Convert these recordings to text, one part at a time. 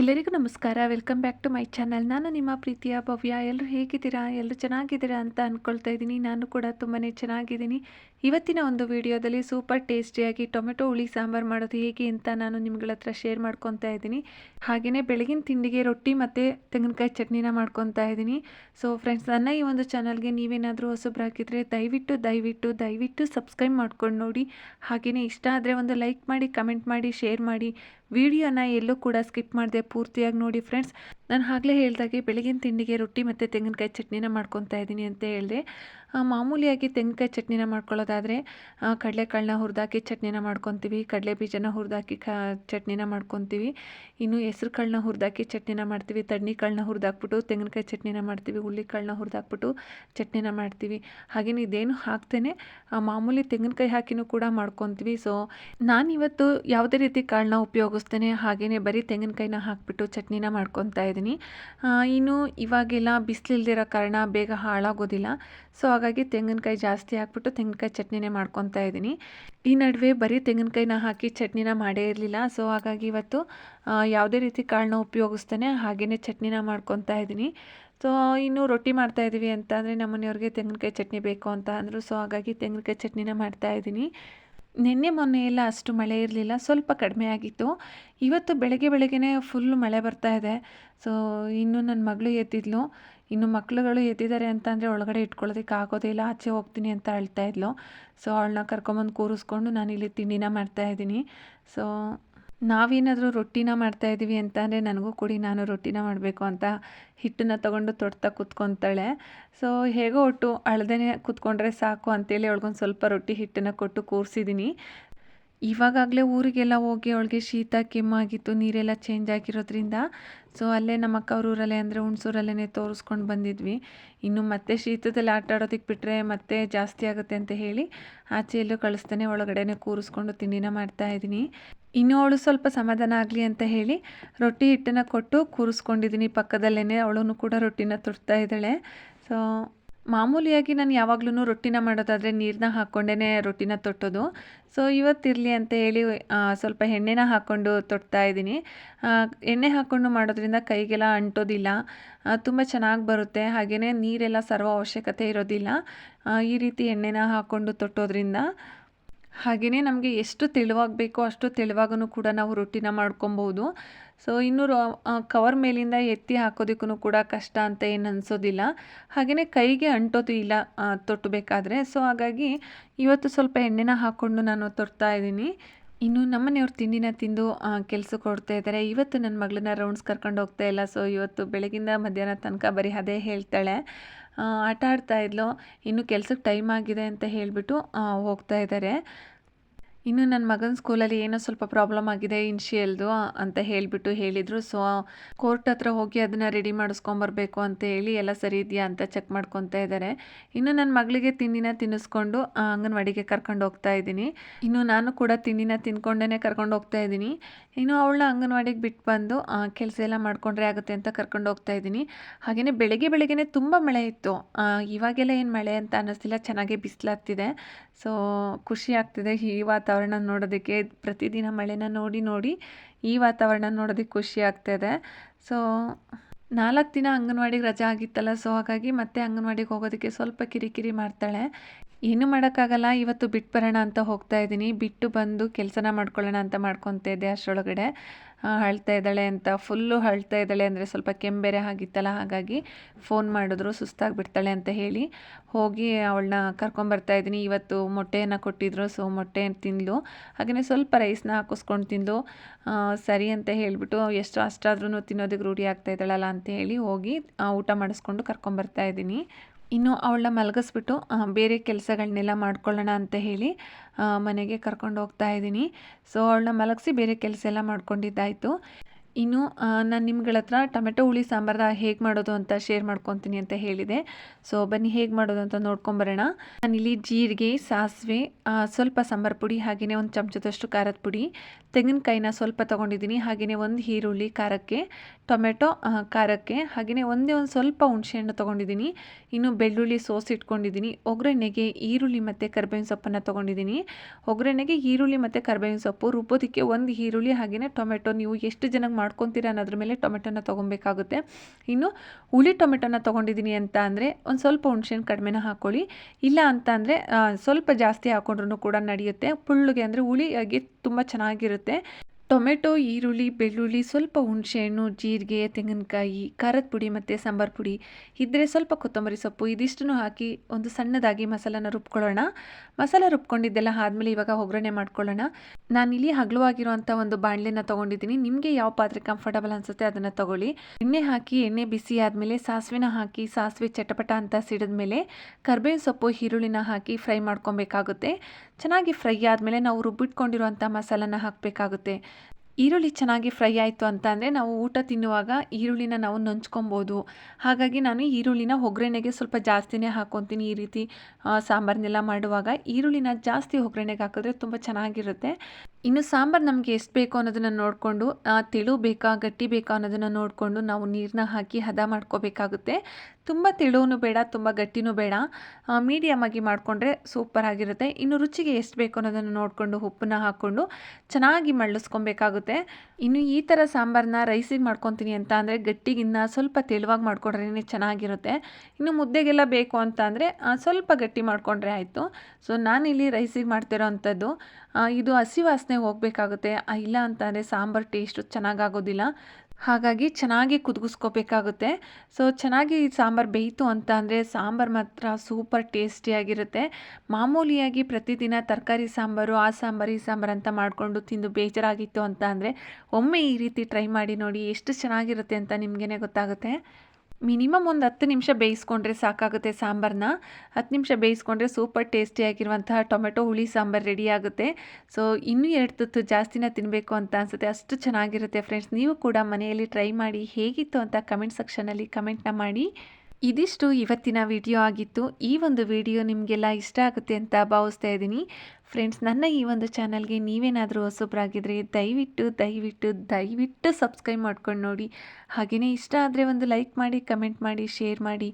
ಎಲ್ಲರಿಗೂ ನಮಸ್ಕಾರ. Welcome back to my channel ನಾನು ನಿಮ್ಮ ಪ್ರೀತಿಯ ಭವ್ಯ. ಎಲ್ಲರೂ ಹೇಗಿದ್ದೀರಾ? ಎಲ್ಲರೂ ಚೆನ್ನಾಗಿದ್ದೀರಾ ಅಂತ ಅಂದ್ಕೊಳ್ತಾ ಇದ್ದೀನಿ. ನಾನು ಕೂಡ ತುಂಬಾ ಚೆನ್ನಾಗಿದ್ದೀನಿ. ಇವತ್ತಿನ ಒಂದು ವಿಡಿಯೋದಲ್ಲಿ ಸೂಪರ್ ಟೇಸ್ಟಿಯಾಗಿ ಟೊಮೆಟೊ, ಹುಳಿ, ಸಾಂಬಾರು ಮಾಡೋದು ಹೇಗೆ ಅಂತ ನಾನು ನಿಮ್ಗಳ ಹತ್ರ ಶೇರ್ ಮಾಡ್ಕೊತಾ ಇದ್ದೀನಿ. ಹಾಗೆಯೇ ಬೆಳಗಿನ ತಿಂಡಿಗೆ ರೊಟ್ಟಿ ಮತ್ತು ತೆಂಗಿನಕಾಯಿ ಚಟ್ನಿನ ಮಾಡ್ಕೊತಾ ಇದ್ದೀನಿ. ಸೊ ಫ್ರೆಂಡ್ಸ್ ನನ್ನ ಈ ಒಂದು ಚಾನಲ್ಗೆ ನೀವೇನಾದರೂ ಹೊಸಬ್ರು ಹಾಕಿದರೆ ದಯವಿಟ್ಟು ದಯವಿಟ್ಟು ದಯವಿಟ್ಟು ಸಬ್ಸ್ಕ್ರೈಬ್ ಮಾಡ್ಕೊಂಡು ನೋಡಿ. ಹಾಗೆಯೇ ಇಷ್ಟ ಆದರೆ ಒಂದು ಲೈಕ್ ಮಾಡಿ ಕಮೆಂಟ್ ಮಾಡಿ ಶೇರ್ ಮಾಡಿ. ವಿಡಿಯೋನ ಎಲ್ಲೂ ಕೂಡ ಸ್ಕಿಪ್ ಮಾಡಿದೆ ಪೂರ್ತಿಯಾಗಿ ನೋಡಿ ಫ್ರೆಂಡ್ಸ್ ನಾನು ಆಗಲೇ ಹೇಳ್ದಾಗೆ ಬೆಳಗಿನ ತಿಂಡಿಗೆ ರೊಟ್ಟಿ ಮತ್ತು ತೆಂಗಿನಕಾಯಿ ಚಟ್ನಿನ ಮಾಡ್ಕೊತಾ ಇದ್ದೀನಿ ಅಂತ ಹೇಳಿದೆ. ಮಾಮೂಲಿಯಾಗಿ ತೆಂಗಿನಕಾಯಿ ಚಟ್ನಿನ ಮಾಡ್ಕೊಳ್ಳೋದಾದರೆ ಕಡಲೆಕಾಳನ್ನ ಹುರಿದಾಕಿ ಚಟ್ನಿನ ಮಾಡ್ಕೊತೀವಿ, ಕಡಲೆ ಬೀಜನ ಹುರಿದಾಕಿ ಕ, ಚಟ್ನಿನ ಮಾಡ್ಕೊತೀವಿ. ಇನ್ನು ಹೆಸ್ರು ಕಾಳನ್ನ ಹುರಿದಾಕಿ ಚಟ್ನಿನ ಮಾಡ್ತೀವಿ ತಣ್ಣಿ ಕಾಳನ್ನ ಹುರಿದಾಕ್ಬಿಟ್ಟು ತೆಂಗಿನಕಾಯಿ ಚಟ್ನಿನ ಮಾಡ್ತೀವಿ ಹುಳ್ಳಿ ಕಾಳನ್ನ ಹುರಿದಾಕ್ಬಿಟ್ಟು ಚಟ್ನಿನ ಮಾಡ್ತೀವಿ. ಹಾಗೆಯೇ ಇದೇನು ಹಾಕ್ತೇನೆ ಮಾಮೂಲಿ ತೆಂಗಿನಕಾಯಿ ಹಾಕಿನೂ ಕೂಡ ಮಾಡ್ಕೊತೀವಿ. ಸೊ ನಾನಿವತ್ತು ಯಾವುದೇ ರೀತಿ ಕಾಳನ್ನ ಉಪಯೋಗಿಸ್ತೇನೆ ಹಾಗೆಯೇ ಬರೀ ತೆಂಗಿನಕಾಯಿನ ಹಾಕಿಬಿಟ್ಟು ಚಟ್ನಿನ ಮಾಡ್ಕೊತಾ ಇದ್ದೀನಿ. ಇನ್ನು ಇವಾಗೆಲ್ಲ ಬಿಸಿಲಿಲ್ದಿರೋ ಕಾರಣ ಬೇಗ ಹಾಳಾಗೋದಿಲ್ಲ. ಸೊ, ಹಾಗಾಗಿ ತೆಂಗಿನಕಾಯಿ ಜಾಸ್ತಿ ಹಾಕ್ಬಿಟ್ಟು ತೆಂಗಿನಕಾಯಿ ಚಟ್ನಿನೇ ಮಾಡ್ಕೊತಾ ಇದ್ದೀನಿ. ಈ ನಡುವೆ ಬರೀ ತೆಂಗಿನಕಾಯಿನ ಹಾಕಿ ಚಟ್ನಿನ ಮಾಡೇ ಇರಲಿಲ್ಲ. ಸೊ, ಹಾಗಾಗಿ ಇವತ್ತು ಯಾವುದೇ ರೀತಿ ಕಾಳನ್ನ ಉಪಯೋಗಿಸ್ತಾನೆ ಹಾಗೆಯೇ ಚಟ್ನಿನ ಮಾಡ್ಕೊತಾ ಇದ್ದೀನಿ. ಸೊ, ಇನ್ನು ರೊಟ್ಟಿ ಮಾಡ್ತಾ ಇದ್ದೀವಿ ಅಂತ ಅಂದರೆ ನಮ್ಮನೆಯವ್ರಿಗೆ ತೆಂಗಿನಕಾಯಿ ಚಟ್ನಿ ಬೇಕು ಅಂತ ಅಂದರು. ಸೊ, ಹಾಗಾಗಿ ತೆಂಗಿನಕಾಯಿ ಚಟ್ನಿನ ಮಾಡ್ತಾ ಇದ್ದೀನಿ. ನಿನ್ನೆ ಮೊನ್ನೆ ಎಲ್ಲ ಅಷ್ಟು ಮಳೆ ಇರಲಿಲ್ಲ, ಸ್ವಲ್ಪ ಕಡಿಮೆ ಆಗಿತ್ತು. ಇವತ್ತು ಬೆಳಗ್ಗೆ ಬೆಳಗ್ಗೆನೇ ಫುಲ್ ಮಳೆ ಬರ್ತಾ ಇದೆ. ಸೊ ಇನ್ನು ನನ್ನ ಮಗಳು ಎತ್ತಿದ್ಲು ಇನ್ನು ಮಕ್ಕಳುಗಳು ಎತ್ತಿದ್ದಾರೆ ಅಂತ ಅಂದರೆ ಒಳಗಡೆ ಇಟ್ಕೊಳ್ಳೋದಕ್ಕೆ ಇಲ್ಲ, ಆಚೆ ಹೋಗ್ತೀನಿ ಅಂತ ಅಳ್ತಾ ಇದ್ಲು. ಸೊ ಅವಳನ್ನ ಕರ್ಕೊಂಬಂದು ಕೂರಿಸ್ಕೊಂಡು ನಾನಿಲ್ಲಿ ತಿಂಡಿನ ಮಾಡ್ತಾಯಿದ್ದೀನಿ ಸೊ ನಾವೇನಾದರೂ ರೊಟ್ಟಿನ ಮಾಡ್ತಾಯಿದ್ದೀವಿ ಅಂತ ಅಂದರೆ ನನಗೂ ಕೊಡಿ, ನಾನು ರೊಟ್ಟಿನ ಮಾಡಬೇಕು ಅಂತ ಹಿಟ್ಟನ್ನು ತೊಗೊಂಡು ತೊಡ್ತಾ ಕೂತ್ಕೊತಾಳೆ. ಸೊ ಹೇಗೋ ಒಟ್ಟು ಅಳ್ದೇ ಕೂತ್ಕೊಂಡ್ರೆ ಸಾಕು ಅಂತೇಳಿ ಅವಳಿಗೊಂದು ಸ್ವಲ್ಪ ರೊಟ್ಟಿ ಹಿಟ್ಟನ್ನು ಕೊಟ್ಟು ಕೂರಿಸಿದ್ದೀನಿ ಇವಾಗಲೇ ಊರಿಗೆಲ್ಲ ಹೋಗಿ ಅವಳಿಗೆ ಶೀತ ಕೆಮ್ಮಾಗಿತ್ತು ನೀರೆಲ್ಲ ಚೇಂಜ್ ಆಗಿರೋದ್ರಿಂದ. ಸೊ ಅಲ್ಲೇ ನಮ್ಮ ಅಕ್ಕ ಅವ್ರ ಊರಲ್ಲೇ ಅಂದರೆ ಹುಣಸೂರಲ್ಲೇ ತೋರಿಸ್ಕೊಂಡು ಬಂದಿದ್ವಿ. ಇನ್ನು ಮತ್ತೆ ಶೀತದಲ್ಲಿ ಆಟ ಆಡೋದಕ್ಕೆ ಬಿಟ್ಟರೆ ಮತ್ತೆ ಜಾಸ್ತಿ ಆಗುತ್ತೆ ಅಂತ ಹೇಳಿ ಆಚೆ ಎಲ್ಲೂ ಕಳಿಸ್ತೇನೆ, ಒಳಗಡೆನೆ ಕೂರಿಸ್ಕೊಂಡು ತಿಂಡಿನ ಮಾಡ್ತಾಯಿದ್ದೀನಿ ಇನ್ನು ಅವಳು ಸ್ವಲ್ಪ ಸಮಾಧಾನ ಆಗಲಿ ಅಂತ ಹೇಳಿ ರೊಟ್ಟಿ ಹಿಟ್ಟನ್ನು ಕೊಟ್ಟು ಕೂರಿಸ್ಕೊಂಡಿದ್ದೀನಿ. ಪಕ್ಕದಲ್ಲೇ ಅವಳೂ ಕೂಡ ರೊಟ್ಟಿನ ತುಡ್ತಾ ಇದ್ದಾಳೆ. ಸೊ ಮಾಮೂಲಿಯಾಗಿ ನಾನು ಯಾವಾಗ್ಲೂ ರೊಟ್ಟಿನ ಮಾಡೋದಾದರೆ ನೀರನ್ನ ಹಾಕ್ಕೊಂಡೇ ರೊಟ್ಟಿನ ತೊಟ್ಟೋದು. ಸೊ ಇವತ್ತಿರಲಿ ಅಂತ ಹೇಳಿ ಸ್ವಲ್ಪ ಎಣ್ಣೆನ ಹಾಕ್ಕೊಂಡು ತೊಟ್ತಾ ಇದ್ದೀನಿ. ಎಣ್ಣೆ ಹಾಕ್ಕೊಂಡು ಮಾಡೋದ್ರಿಂದ ಕೈಗೆಲ್ಲ ಅಂಟೋದಿಲ್ಲ. ತುಂಬ ಚೆನ್ನಾಗಿ ಬರುತ್ತೆ. ಹಾಗೆಯೇ ನೀರೆಲ್ಲ ಸರ್ವ ಅವಶ್ಯಕತೆ ಇರೋದಿಲ್ಲ. ಈ ರೀತಿ ಎಣ್ಣೆನ ಹಾಕ್ಕೊಂಡು ತೊಟ್ಟೋದ್ರಿಂದ ಹಾಗೆಯೇ ನಮಗೆ ಎಷ್ಟು ತೆಳುವಾಗಬೇಕೋ ಅಷ್ಟು ತೆಳುವಾಗೂ ಕೂಡ ನಾವು ರೊಟ್ಟಿನ ಮಾಡ್ಕೊಬೋದು. ಸೊ ಇನ್ನು ಕವರ್ ಮೇಲಿಂದ ಎತ್ತಿ ಹಾಕೋದಕ್ಕೂ ಕೂಡ ಕಷ್ಟ ಅಂತ ಏನು ಅನಿಸೋದಿಲ್ಲ. ಹಾಗೆಯೇ ಕೈಗೆ ಅಂಟೋದು ಇಲ್ಲ ತೊಟ್ಟಬೇಕಾದ್ರೆ ಸೊ ಹಾಗಾಗಿ ಇವತ್ತು ಸ್ವಲ್ಪ ಎಣ್ಣೆನ ಹಾಕ್ಕೊಂಡು ನಾನು ತೊಡ್ತಾ ಇದ್ದೀನಿ. ಇನ್ನು ನಮ್ಮನೆಯವ್ರು ತಿಂಡಿನ ತಿಂದು ಕೆಲಸ ಕೊಡ್ತಾ ಇದ್ದಾರೆ. ಇವತ್ತು ನನ್ನ ಮಗಳನ್ನ ರೌಂಡ್ಸ್ ಕರ್ಕೊಂಡು ಹೋಗ್ತಾ ಇಲ್ಲ. ಸೊ ಇವತ್ತು ಬೆಳಗಿಂದ ಮಧ್ಯಾಹ್ನ ತನಕ ಬರೀ ಅದೇ ಹೇಳ್ತಾಳೆ. ಆಟ ಆಡ್ತಾ ಇದ್ಲು. ಇನ್ನು ಕೆಲ್ಸಕ್ಕೆ ಟೈಮ್ ಆಗಿದೆ ಅಂತ ಹೇಳಿಬಿಟ್ಟು ಹೋಗ್ತಾ ಇದ್ದಾರೆ ಇನ್ನು ನನ್ನ ಮಗನ ಸ್ಕೂಲಲ್ಲಿ ಏನೋ ಸ್ವಲ್ಪ ಪ್ರಾಬ್ಲಮ್ ಆಗಿದೆ ಇನ್ಶಿಯಲ್ದು ಅಂತ ಹೇಳಿಬಿಟ್ಟು ಹೇಳಿದರು. ಸೊ ಕೋರ್ಟ್ ಹತ್ರ ಹೋಗಿ ಅದನ್ನು ರೆಡಿ ಮಾಡಿಸ್ಕೊಂಬರ್ಬೇಕು ಅಂತ ಹೇಳಿ ಎಲ್ಲ ಸರಿ ಇದೆಯಾ ಅಂತ ಚೆಕ್ ಮಾಡ್ಕೊತಾ ಇದ್ದಾರೆ ಇನ್ನು ನನ್ನ ಮಗಳಿಗೆ ತಿಂಡಿನ ತಿನ್ನಿಸ್ಕೊಂಡು ಅಂಗನವಾಡಿಗೆ ಕರ್ಕೊಂಡು ಹೋಗ್ತಾ ಇದ್ದೀನಿ. ಇನ್ನು ನಾನು ಕೂಡ ತಿಂಡಿನ ತಿನ್ಕೊಂಡೇ ಕರ್ಕೊಂಡು ಹೋಗ್ತಾ ಇದ್ದೀನಿ. ಇನ್ನು ಅವಳನ್ನ ಅಂಗನವಾಡಿಗೆ ಬಿಟ್ಟು ಬಂದು ಕೆಲಸ ಎಲ್ಲ ಮಾಡಿಕೊಂಡ್ರೆ ಆಗುತ್ತೆ ಅಂತ ಕರ್ಕೊಂಡು ಹೋಗ್ತಾ ಇದ್ದೀನಿ. ಹಾಗೆಯೇ ಬೆಳಗ್ಗೆ ಬೆಳಗ್ಗೆನೇ ತುಂಬ ಮಳೆ ಇತ್ತು. ಇವಾಗೆಲ್ಲ ಏನು ಮಳೆ ಅಂತ ಅನ್ನಿಸ್ತಿಲ್ಲ, ಚೆನ್ನಾಗೇ ಬಿಸಿಲಾಗ್ತಿದೆ. ಸೊ, ಖುಷಿ ಆಗ್ತಿದೆ, ಈ ವಾತಾವರಣ ನೋಡೋದಕ್ಕೆ ಪ್ರತಿದಿನ ಮಳೆನ ನೋಡಿ ನೋಡಿ ಈ ವಾತಾವರಣ ನೋಡೋದಕ್ಕೆ ಖುಷಿ ಆಗ್ತಾಯಿದೆ ಸೊ ನಾಲ್ಕು ದಿನ ಅಂಗನವಾಡಿಗೆ ರಜಾ ಆಗಿತ್ತಲ್ಲ ಸೊ ಹಾಗಾಗಿ ಮತ್ತೆ ಅಂಗನವಾಡಿಗೆ ಹೋಗೋದಕ್ಕೆ ಸ್ವಲ್ಪ ಕಿರಿಕಿರಿ ಮಾಡ್ತಾಳೆ. ಏನೂ ಮಾಡೋಕ್ಕಾಗಲ್ಲ, ಇವತ್ತು ಬಿಟ್ಟು ಬರೋಣ ಅಂತ ಹೋಗ್ತಾ ಇದ್ದೀನಿ. ಬಿಟ್ಟು ಬಂದು ಕೆಲಸನ ಮಾಡ್ಕೊಳ್ಳೋಣ ಅಂತ ಮಾಡ್ಕೊತಾ ಇದ್ದೆ ಅಷ್ಟರೊಳಗಡೆ. ಅಳ್ತಾ ಇದ್ದಾಳೆ ಅಂತ, ಫುಲ್ಲು ಅಳ್ತಾ ಇದ್ದಾಳೆ ಅಂದರೆ ಸ್ವಲ್ಪ ಕೆಂಬೇರೆ ಆಗಿತ್ತಲ್ಲ, ಹಾಗಾಗಿ ಫೋನ್ ಮಾಡಿದ್ರು ಸುಸ್ತಾಗಿ ಬಿಡ್ತಾಳೆ ಅಂತ ಹೇಳಿ ಹೋಗಿ ಅವಳನ್ನ ಕರ್ಕೊಂಬರ್ತಾ ಇದ್ದೀನಿ. ಇವತ್ತು ಮೊಟ್ಟೆಯನ್ನು ಕೊಟ್ಟಿದ್ರು, ಸೊ ಮೊಟ್ಟೆ ತಿಂದಳು ಹಾಗೆಯೇ ಸ್ವಲ್ಪ ರೈಸ್ನ ಹಾಕಿಸ್ಕೊಂಡು ತಿಂದು ಸರಿ ಅಂತ ಹೇಳಿಬಿಟ್ಟು ಎಷ್ಟು ಅಷ್ಟಾದ್ರೂ ತಿನ್ನೋದಕ್ಕೆ ರೂಢಿ ಆಗ್ತಾ ಇದ್ದಾಳಲ್ಲ ಅಂತ ಹೇಳಿ ಹೋಗಿ ಊಟ ಮಾಡಿಸ್ಕೊಂಡು ಕರ್ಕೊಂಬರ್ತಾ ಇದ್ದೀನಿ. ಇನ್ನು ಅವಳನ್ನ ಮಲಗಿಸ್ಬಿಟ್ಟು ಬೇರೆ ಕೆಲಸಗಳನ್ನೆಲ್ಲ ಮಾಡ್ಕೊಳ್ಳೋಣ ಅಂತ ಹೇಳಿ ಮನೆಗೆ ಕರ್ಕೊಂಡು ಹೋಗ್ತಾ ಇದ್ದೀನಿ. ಸೊ ಅವಳನ್ನ ಮಲಗಿಸಿ ಬೇರೆ ಕೆಲಸ ಎಲ್ಲ ಮಾಡ್ಕೊಂಡಿದ್ದಾಯಿತು. ಇನ್ನು ನಾನು ನಿಮ್ಗಳ ಹತ್ರ ಟೊಮೆಟೊ, ಹುಳಿ ಸಾಂಬಾರ್ದ ಹೇಗೆ ಮಾಡೋದು ಅಂತ ಶೇರ್ ಮಾಡ್ಕೊತೀನಿ ಅಂತ ಹೇಳಿದೆ. ಸೊ ಬನ್ನಿ ಹೇಗೆ ಮಾಡೋದು ಅಂತ ನೋಡ್ಕೊಂಬರೋಣ ನಾನಿಲ್ಲಿ ಜೀರಿಗೆ, ಸಾಸಿವೆ ಸ್ವಲ್ಪ ಸಾಂಬಾರು ಪುಡಿ ಹಾಗೆಯೇ ಒಂದು ಚಮಚದಷ್ಟು ಖಾರದ ಪುಡಿ, ತೆಂಗಿನಕಾಯಿನ ಸ್ವಲ್ಪ ತೊಗೊಂಡಿದ್ದೀನಿ. ಹಾಗೆಯೇ ಒಂದು ಈರುಳ್ಳಿ, ಖಾರಕ್ಕೆ, ಟೊಮೆಟೊ ಖಾರಕ್ಕೆ ಹಾಗೆಯೇ ಒಂದೇ ಒಂದು ಸ್ವಲ್ಪ ಹುಣಸೆಹಣ್ಣು ತೊಗೊಂಡಿದ್ದೀನಿ. ಇನ್ನು ಬೆಳ್ಳುಳ್ಳಿ ಸೋಸ್ ಇಟ್ಕೊಂಡಿದ್ದೀನಿ. ಒಗ್ಗರಣೆಗೆ ಈರುಳ್ಳಿ ಮತ್ತು ಕರ್ಬೇವಿನ ಸೊಪ್ಪನ್ನು ತೊಗೊಂಡಿದ್ದೀನಿ. ಒಗ್ಗರಣೆಗೆ ಈರುಳ್ಳಿ ಮತ್ತು ಕರ್ಬೇವಿನ ಸೊಪ್ಪು, ರುಬ್ಬೋದಕ್ಕೆ ಒಂದು ಈರುಳ್ಳಿ ಹಾಗೆಯೇ ಟೊಮೆಟೊ, ನೀವು ಎಷ್ಟು ಜನಕ್ಕೆ ಮಾಡ್ಕೊತೀರಾ ಅನ್ನೋದ್ರ ಮೇಲೆ ಟೊಮೆಟೊನ ತೊಗೊಬೇಕಾಗುತ್ತೆ. ಇನ್ನು ಹುಳಿ ಟೊಮೆಟೊನ ತೊಗೊಂಡಿದ್ದೀನಿ ಅಂತ ಅಂದರೆ ಒಂದು ಸ್ವಲ್ಪ ಹುಣ್ಸೆಹಣ್ಣು ಕಡಿಮೆನ ಹಾಕ್ಕೊಳ್ಳಿ ಇಲ್ಲ ಅಂತ ಅಂದರೆ ಸ್ವಲ್ಪ ಜಾಸ್ತಿ ಹಾಕ್ಕೊಂಡ್ರೂ ಕೂಡ ನಡೆಯುತ್ತೆ. ಪುಳ್ಳುಗೆ ಅಂದರೆ ಹುಳಿಯಾಗಿ ತುಂಬ ಚೆನ್ನಾಗಿರುತ್ತೆ. ಟೊಮೆಟೊ, ಈರುಳ್ಳಿ, ಬೆಳ್ಳುಳ್ಳಿ, ಸ್ವಲ್ಪ ಹುಣಸೆಹಣ್ಣು ಜೀರಿಗೆ, ತೆಂಗಿನಕಾಯಿ, ಖಾರದ ಪುಡಿ ಮತ್ತು ಸಾಂಬಾರು ಪುಡಿ. ಇದ್ದರೆ ಸ್ವಲ್ಪ ಕೊತ್ತಂಬರಿ ಸೊಪ್ಪು, ಇದಿಷ್ಟನ್ನು ಹಾಕಿ ಒಂದು ಸಣ್ಣದಾಗಿ ಮಸಾಲನ ರುಬ್ಕೊಳ್ಳೋಣ. ಮಸಾಲ ರುಬ್ಕೊಂಡಿದ್ದೆಲ್ಲ ಆದಮೇಲೆ ಇವಾಗ ಒಗ್ಗರಣೆ ಮಾಡ್ಕೊಳ್ಳೋಣ. ನಾನಿಲ್ಲಿ ಹಗಲುವಾಗಿರುವಂಥ ಒಂದು ಬಾಣಲೆನ ತೊಗೊಂಡಿದ್ದೀನಿ. ನಿಮಗೆ ಯಾವ ಪಾತ್ರೆ ಕಂಫರ್ಟಬಲ್ ಅನಿಸುತ್ತೆ ಅದನ್ನು ತೊಗೊಳ್ಳಿ. ಎಣ್ಣೆ ಹಾಕಿ, ಎಣ್ಣೆ ಬಿಸಿ ಆದಮೇಲೆ ಸಾಸಿವೆನ ಹಾಕಿ, ಸಾಸಿವೆ ಚಟಪಟ ಅಂತ ಸಿಡಿದ್ಮೇಲೆ ಕರ್ಬೇವಿನ ಸೊಪ್ಪು, ಈರುಳ್ಳಿನ ಹಾಕಿ ಫ್ರೈ ಮಾಡ್ಕೊಬೇಕಾಗುತ್ತೆ. ಚೆನ್ನಾಗಿ ಫ್ರೈ ಆದಮೇಲೆ ನಾವು ರುಬ್ಬಿಟ್ಕೊಂಡಿರುವಂಥ ಮಸಾಲನ ಹಾಕಬೇಕಾಗುತ್ತೆ. ಈರುಳ್ಳಿ ಚೆನ್ನಾಗಿ ಫ್ರೈ ಆಯಿತು ಅಂತ ಅಂದರೆ ನಾವು ಊಟ ತಿನ್ನುವಾಗ ಈರುಳ್ಳಿನ ನಾವು ನಂಚ್ಕೊಬೋದು. ಹಾಗಾಗಿ ನಾನು ಈರುಳ್ಳಿನ ಒಗ್ಗರಣೆಗೆ ಸ್ವಲ್ಪ ಜಾಸ್ತಿನೇ ಹಾಕ್ಕೊತೀನಿ ಈ ರೀತಿ ಸಾಂಬಾರನ್ನೆಲ್ಲ ಮಾಡುವಾಗ. ಈರುಳ್ಳಿನ ಜಾಸ್ತಿ ಒಗ್ಗರಣೆಗೆ ಹಾಕಿದ್ರೆ ತುಂಬ ಚೆನ್ನಾಗಿರುತ್ತೆ. ಇನ್ನು ಸಾಂಬಾರು ನಮಗೆ ಎಷ್ಟು ಬೇಕು ಅನ್ನೋದನ್ನು ನೋಡಿಕೊಂಡು ತೆಳು ಬೇಕಾ, ಗಟ್ಟಿ ಬೇಕಾ ಅನ್ನೋದನ್ನು ನೋಡಿಕೊಂಡು ನಾವು ನೀರನ್ನ ಹಾಕಿ ಹದ ಮಾಡ್ಕೋಬೇಕಾಗುತ್ತೆ. ತುಂಬ ತೆಳುವೂ ಬೇಡ, ತುಂಬ ಗಟ್ಟಿನೂ ಬೇಡ. ಮೀಡಿಯಮ್ ಆಗಿ ಮಾಡಿಕೊಂಡ್ರೆ ಸೂಪರ್ ಆಗಿರುತ್ತೆ. ಇನ್ನು ರುಚಿಗೆ ಎಷ್ಟು ಬೇಕು ಅನ್ನೋದನ್ನು ನೋಡಿಕೊಂಡು, ಉಪ್ಪನ್ನ ಹಾಕ್ಕೊಂಡು ಚೆನ್ನಾಗಿ ಮಳ್ಳಿಸ್ಕೊಬೇಕಾಗುತ್ತೆ. ಇನ್ನು ಈ ಥರ ಸಾಂಬಾರನ್ನ ರೈಸಿಗೆ ಮಾಡ್ಕೊತೀನಿ ಅಂತ ಅಂದರೆ ಗಟ್ಟಿಗಿನ್ನ ಸ್ವಲ್ಪ ತೆಳುವಾಗಿ ಮಾಡ್ಕೊಂಡ್ರೇ ಚೆನ್ನಾಗಿರುತ್ತೆ. ಇನ್ನು ಮುದ್ದೆಗೆಲ್ಲ ಬೇಕು ಅಂತ ಅಂದರೆ ಸ್ವಲ್ಪ ಗಟ್ಟಿ ಮಾಡಿಕೊಂಡ್ರೆ ಆಯಿತು. ಸೊ ನಾನಿಲ್ಲಿ ರೈಸಿಗೆ ಮಾಡ್ತಿರೋ ಅಂಥದ್ದು. ಇದು ಹಸಿ ವಾಸನೆ ಹೋಗಬೇಕಾಗುತ್ತೆ. ಇಲ್ಲ ಅಂತಂದರೆ ಸಾಂಬಾರು ಟೇಸ್ಟು ಚೆನ್ನಾಗಾಗೋದಿಲ್ಲ ಹಾಗಾಗಿ ಚೆನ್ನಾಗಿ ಕುದಿಸ್ಕೋಬೇಕಾಗುತ್ತೆ ಸೊ ಚೆನ್ನಾಗಿ ಸಾಂಬಾರು ಬೇಯಿತು ಅಂತ ಅಂದರೆ ಸಾಂಬಾರು ಮಾತ್ರ ಸೂಪರ್ ಟೇಸ್ಟಿಯಾಗಿರುತ್ತೆ ಮಾಮೂಲಿಯಾಗಿ ಪ್ರತಿದಿನ ತರಕಾರಿ ಸಾಂಬಾರು, ಆ ಸಾಂಬಾರು, ಈ ಸಾಂಬಾರು ಅಂತ ಮಾಡಿಕೊಂಡು ತಿಂದು ಬೇಜಾರಾಗಿತ್ತು ಅಂತ ಅಂದರೆ ಒಮ್ಮೆ ಈ ರೀತಿ ಟ್ರೈ ಮಾಡಿ ನೋಡಿ ಎಷ್ಟು ಚೆನ್ನಾಗಿರುತ್ತೆ ಅಂತ ನಿಮಗೇನೆ ಗೊತ್ತಾಗುತ್ತೆ. ಮಿನಿಮಮ್ ಒಂದು ಹತ್ತು ನಿಮಿಷ ಬೇಯಿಸ್ಕೊಂಡ್ರೆ ಸಾಕಾಗುತ್ತೆ ಸಾಂಬಾರನ್ನ ಹತ್ತು ನಿಮಿಷ ಬೇಯಿಸ್ಕೊಂಡ್ರೆ ಸೂಪರ್ ಟೇಸ್ಟಿಯಾಗಿರುವಂತಹ ಟೊಮೆಟೊ, ಹುಳಿ, ಸಾಂಬಾರು ರೆಡಿ ಆಗುತ್ತೆ. ಸೊ ಇನ್ನೂ ಎರಡು ತುತ್ತು ಜಾಸ್ತಿನ ತಿನ್ನಬೇಕು ಅಂತ ಅನಿಸುತ್ತೆ. ಅಷ್ಟು ಚೆನ್ನಾಗಿರುತ್ತೆ ಫ್ರೆಂಡ್ಸ್ ನೀವು ಕೂಡ ಮನೆಯಲ್ಲಿ ಟ್ರೈ ಮಾಡಿ ಹೇಗಿತ್ತು ಅಂತ ಕಮೆಂಟ್ ಸೆಕ್ಷನಲ್ಲಿ ಕಮೆಂಟ್ನ ಮಾಡಿ. ಇದಿಷ್ಟು ಇವತ್ತಿನ ವಿಡಿಯೋ ಆಗಿತ್ತು. ಈ ಒಂದು ವಿಡಿಯೋ ನಿಮಗೆಲ್ಲ ಇಷ್ಟ ಆಗುತ್ತೆ ಅಂತ ಭಾವಿಸ್ತಾ ಇದ್ದೀನಿ. ಫ್ರೆಂಡ್ಸ್ ನನ್ನ ಈ ಒಂದು ಚಾನಲ್ಗೆ ನೀವೇನಾದರೂ ಹೊಸೊಬ್ಬರಾಗಿದ್ದರೆ ದಯವಿಟ್ಟು ದಯವಿಟ್ಟು ದಯವಿಟ್ಟು ಸಬ್ಸ್ಕ್ರೈಬ್ ಮಾಡ್ಕೊಂಡು ನೋಡಿ. ಹಾಗೆಯೇ ಇಷ್ಟ ಆದರೆ ಒಂದು ಲೈಕ್ ಮಾಡಿ ಕಮೆಂಟ್ ಮಾಡಿ ಶೇರ್ ಮಾಡಿ.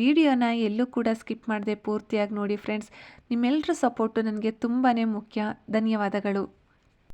ವಿಡಿಯೋನ ಎಲ್ಲೂ ಕೂಡ ಸ್ಕಿಪ್ ಮಾಡದೆ ಪೂರ್ತಿಯಾಗಿ ನೋಡಿ ಫ್ರೆಂಡ್ಸ್ ನಿಮ್ಮೆಲ್ಲರ ಸಪೋರ್ಟು ನನಗೆ ತುಂಬಾ ಮುಖ್ಯ. ಧನ್ಯವಾದಗಳು.